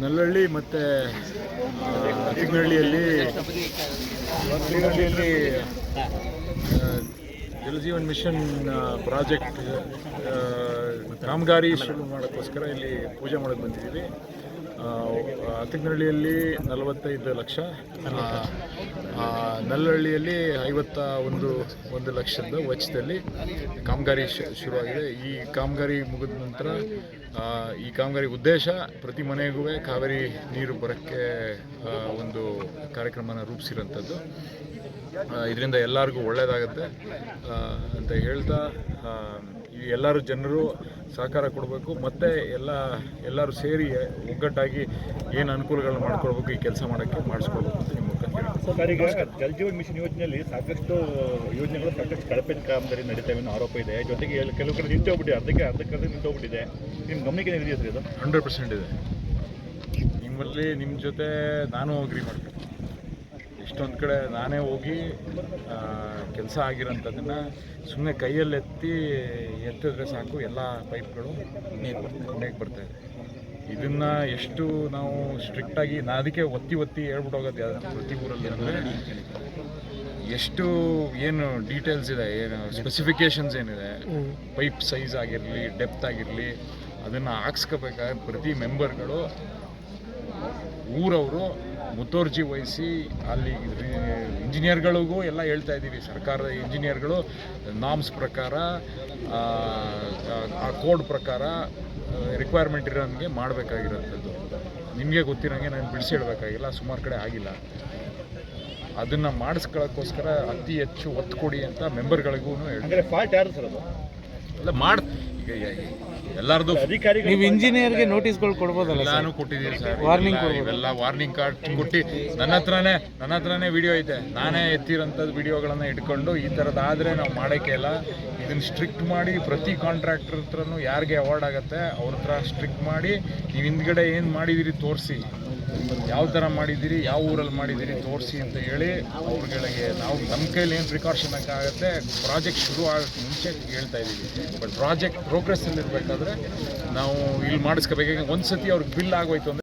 ನಲ್ಲಹಳ್ಳಿ ಮತ್ತು ತಿಗ್ನಹಳ್ಳಿಯಲ್ಲಿ ತಿಗ್ನಹಳ್ಳಿಯಲ್ಲಿ ಆ, Jal Jeevan mission project ಕಾಮಗಾರಿ ಶುರು ಮಾಡೋಕ್ಕೋಸ್ಕರ ಇಲ್ಲಿ ಪೂಜೆ ಮಾಡೋಕ್ಕೆ ಬಂದಿದ್ದೀವಿ. ಅತ್ತಿಗನಹಳ್ಳಿಯಲ್ಲಿ ನಲವತ್ತೈದು ಲಕ್ಷ. ನಲ್ಲಹಳ್ಳಿಯಲ್ಲಿ ಐವತ್ತ ಒಂದು ಒಂದು ಲಕ್ಷದ ವೆಚ್ಚದಲ್ಲಿ ಕಾಮಗಾರಿ ಶುರುವಾಗಿದೆ. ಈ ಕಾಮಗಾರಿ ಮುಗಿದ ನಂತರ ಈ ಕಾಮಗಾರಿ ಉದ್ದೇಶ ಪ್ರತಿ ಮನೆಗೂ ಕಾವೇರಿ ನೀರು ಬರೋಕ್ಕೆ ಕಾರ್ಯಕ್ರಮನ ರೂಪಿಸಿರೋಂಥದ್ದು ಇದರಿಂದ ಎಲ್ಲರಿಗೂ ಒಳ್ಳೆಯದಾಗುತ್ತೆ ಅಂತ ಹೇಳ್ತಾ ಈ ಎಲ್ಲರೂ ಜನರು ಸಹಕಾರ ಕೊಡಬೇಕು. ಮತ್ತು ಎಲ್ಲ ಎಲ್ಲರೂ ಸೇರಿ ಒಗ್ಗಟ್ಟಾಗಿ ಏನು ಅನುಕೂಲಗಳನ್ನ ಮಾಡ್ಕೊಳ್ಬೇಕು ಈ ಕೆಲಸ ಮಾಡೋಕ್ಕೆ ಮಾಡಿಸ್ಕೊಳ್ಬೇಕು ಅಂತ ನಿಮ್ಮ ಜಲ್ ಜೀವನ್ ಮಿಷನ್ ಯೋಜನೆಯಲ್ಲಿ ಸಾಕಷ್ಟು ಯೋಜನೆಗಳು ಸಾಕಷ್ಟು ಕಳಪೆ ಕಾಮಗಾರಿ ನಡೀತವೆ ಅನ್ನೋ ಆರೋಪ ಇದೆ. ಜೊತೆಗೆ ಕೆಲವು ಕಡೆ ನಿಂತೋಗ್ಬಿಟ್ಟಿದೆ. ಅರ್ಧಕ್ಕೆ ಅರ್ಧಕ್ಕೆ ಅರ್ಧ ನಿಂತೋಗ್ಬಿಟ್ಟಿದೆ. ನಿಮ್ಮ ಗಮನಕ್ಕೆ ಇದೆಯಾ ಸರ್ ಇದು? ಹಂಡ್ರೆಡ್ ಪರ್ಸೆಂಟ್ ಇದೆ. ನಿಮ್ಮಲ್ಲಿ ನಿಮ್ಮ ಜೊತೆ ನಾನು ಅಗ್ರಿ ಮಾಡ್ತೀನಿ. ಎಷ್ಟೊಂದು ಕಡೆ ನಾನೇ ಹೋಗಿ ಕೆಲಸ ಆಗಿರೋಂಥದ್ದನ್ನು ಸುಮ್ಮನೆ ಕೈಯಲ್ಲಿ ಎತ್ತಿ ಎತ್ತಿದ್ರೆ ಸಾಕು, ಎಲ್ಲ ಪೈಪ್ಗಳು ಮನೆಗೆ ಬರ್ತಾ ಇದೆ. ಇದನ್ನು ಎಷ್ಟು ನಾವು ಸ್ಟ್ರಿಕ್ಟಾಗಿ ನಾ ಅದಕ್ಕೆ ಒತ್ತಿ ಒತ್ತಿ ಹೇಳ್ಬಿಟ್ಟು ಹೋಗೋದು ಪ್ರತಿ ಊರಲ್ಲಿ ಅಂದರೆ, ಎಷ್ಟು ಏನು ಡೀಟೇಲ್ಸ್ ಇದೆ, ಏನು ಸ್ಪೆಸಿಫಿಕೇಶನ್ಸ್ ಏನಿದೆ ಪೈಪ್ ಸೈಜ್ ಆಗಿರಲಿ ಡೆಪ್ತ್ ಆಗಿರಲಿ, ಅದನ್ನು ಹಾಕ್ಸ್ಕೋಬೇಕಾದ್ರೆ ಪ್ರತಿ ಮೆಂಬರ್ಗಳು ಊರವರು ಮುತುವರ್ಜಿ ವಹಿಸಿ ಅಲ್ಲಿ ಇಂಜಿನಿಯರ್ಗಳಿಗೂ ಎಲ್ಲ ಹೇಳ್ತಾ ಇದ್ದೀವಿ. ಸರ್ಕಾರದ ಇಂಜಿನಿಯರ್ಗಳು ನಾಮ್ಸ್ ಪ್ರಕಾರ ಆ, ಕೋಡ್ ಪ್ರಕಾರ ರಿಕ್ವೈರ್ಮೆಂಟ್ ಇರೋಂಗೆ ಮಾಡಬೇಕಾಗಿರೋಂಥದ್ದು. ನಿಮಗೆ ಗೊತ್ತಿರೋಂಗೆ ನಾನು ಬಿಡಿಸಿ ಹೇಳಬೇಕಾಗಿಲ್ಲ ಸುಮಾರು ಕಡೆ ಆಗಿಲ್ಲ. ಅದನ್ನು ಮಾಡಿಸ್ಕೊಳ್ಳೋಕ್ಕೋಸ್ಕರ ಅತಿ ಹೆಚ್ಚು ಒತ್ತು ಕೊಡಿ ಅಂತ ಮೆಂಬರ್ಗಳಿಗೂ ಹೇಳಿ ಅಂದರೆ ಫಾಲ್ಟ್ ಯಾರು ಸರ್ ಅದು? ಅಲ್ಲ ಮಾಡಿ ಎಲ್ಲರದು ನೀವು ಇಂಜಿನಿಯರ್ಗೆ ನೋಟಿಸ್ಗಳು ಕೊಡ್ಬೋದಲ್ಲ ನಾನು ಕೊಟ್ಟಿದ್ದೀನಿ ಸರ್. ವಾರ್ನಿಂಗ್ ಇವೆಲ್ಲ- ಇವೆಲ್ಲ ವಾರ್ನಿಂಗ್ ಕಾರ್ಡ್ ಕೊಟ್ಟು ನನ್ನ ಹತ್ರನೇ ನನ್ನ ಹತ್ರನೇ ವಿಡಿಯೋ ಐತೆ. ನಾನೇ ಎತ್ತಿರೋಂಥದ್ದು ವಿಡಿಯೋಗಳನ್ನು ಇಟ್ಕೊಂಡು ಈ ಥರದ್ದಾದರೆ ನಾವು ಮಾಡೋಕ್ಕೆ ಇಲ್ಲ. ಇದನ್ನ ಸ್ಟ್ರಿಕ್ಟ್ ಮಾಡಿ ಪ್ರತಿ ಕಾಂಟ್ರಾಕ್ಟರ್ ಹತ್ರನೂ ಯಾರಿಗೆ ಅವಾರ್ಡ್ ಆಗುತ್ತೆ ಅವ್ರ ಹತ್ರ ಸ್ಟ್ರಿಕ್ಟ್ ಮಾಡಿ ನೀವು ಹಿಂದ್ಗಡೆ ಏನು ಮಾಡಿದಿರಿ ತೋರಿಸಿ. ಯಾವ ಥರ ಮಾಡಿದ್ದೀರಿ, ಯಾವ ಊರಲ್ಲಿ ಮಾಡಿದ್ದೀರಿ ತೋರಿಸಿ ಅಂತ ಹೇಳಿ ಅವ್ರುಗಳಿಗೆ ನಾವು ನಮ್ಮ ಕೈಲಿ ಏನು ಪ್ರಿಕಾಷನ್ ಆಗುತ್ತೆ ಪ್ರಾಜೆಕ್ಟ್ ಶುರು ಆಗೋಕ್ಕೆ ಮುಂಚೆ ಹೇಳ್ತಾ ಇದ್ದೀವಿ. ಬಟ್ ಪ್ರಾಜೆಕ್ಟ್ ಪ್ರೋಗ್ರೆಸ್ಸಲ್ಲಿ ಇರಬೇಕಾದ್ರೆ ನಾವು ಇಲ್ಲಿ ಮಾಡಿಸ್ಕೋಬೇಕು ಒಂದು ಸತಿ ಅವ್ರಿಗೆ ಬಿಲ್ ಆಗೋಯ್ತು ಅಂದರೆ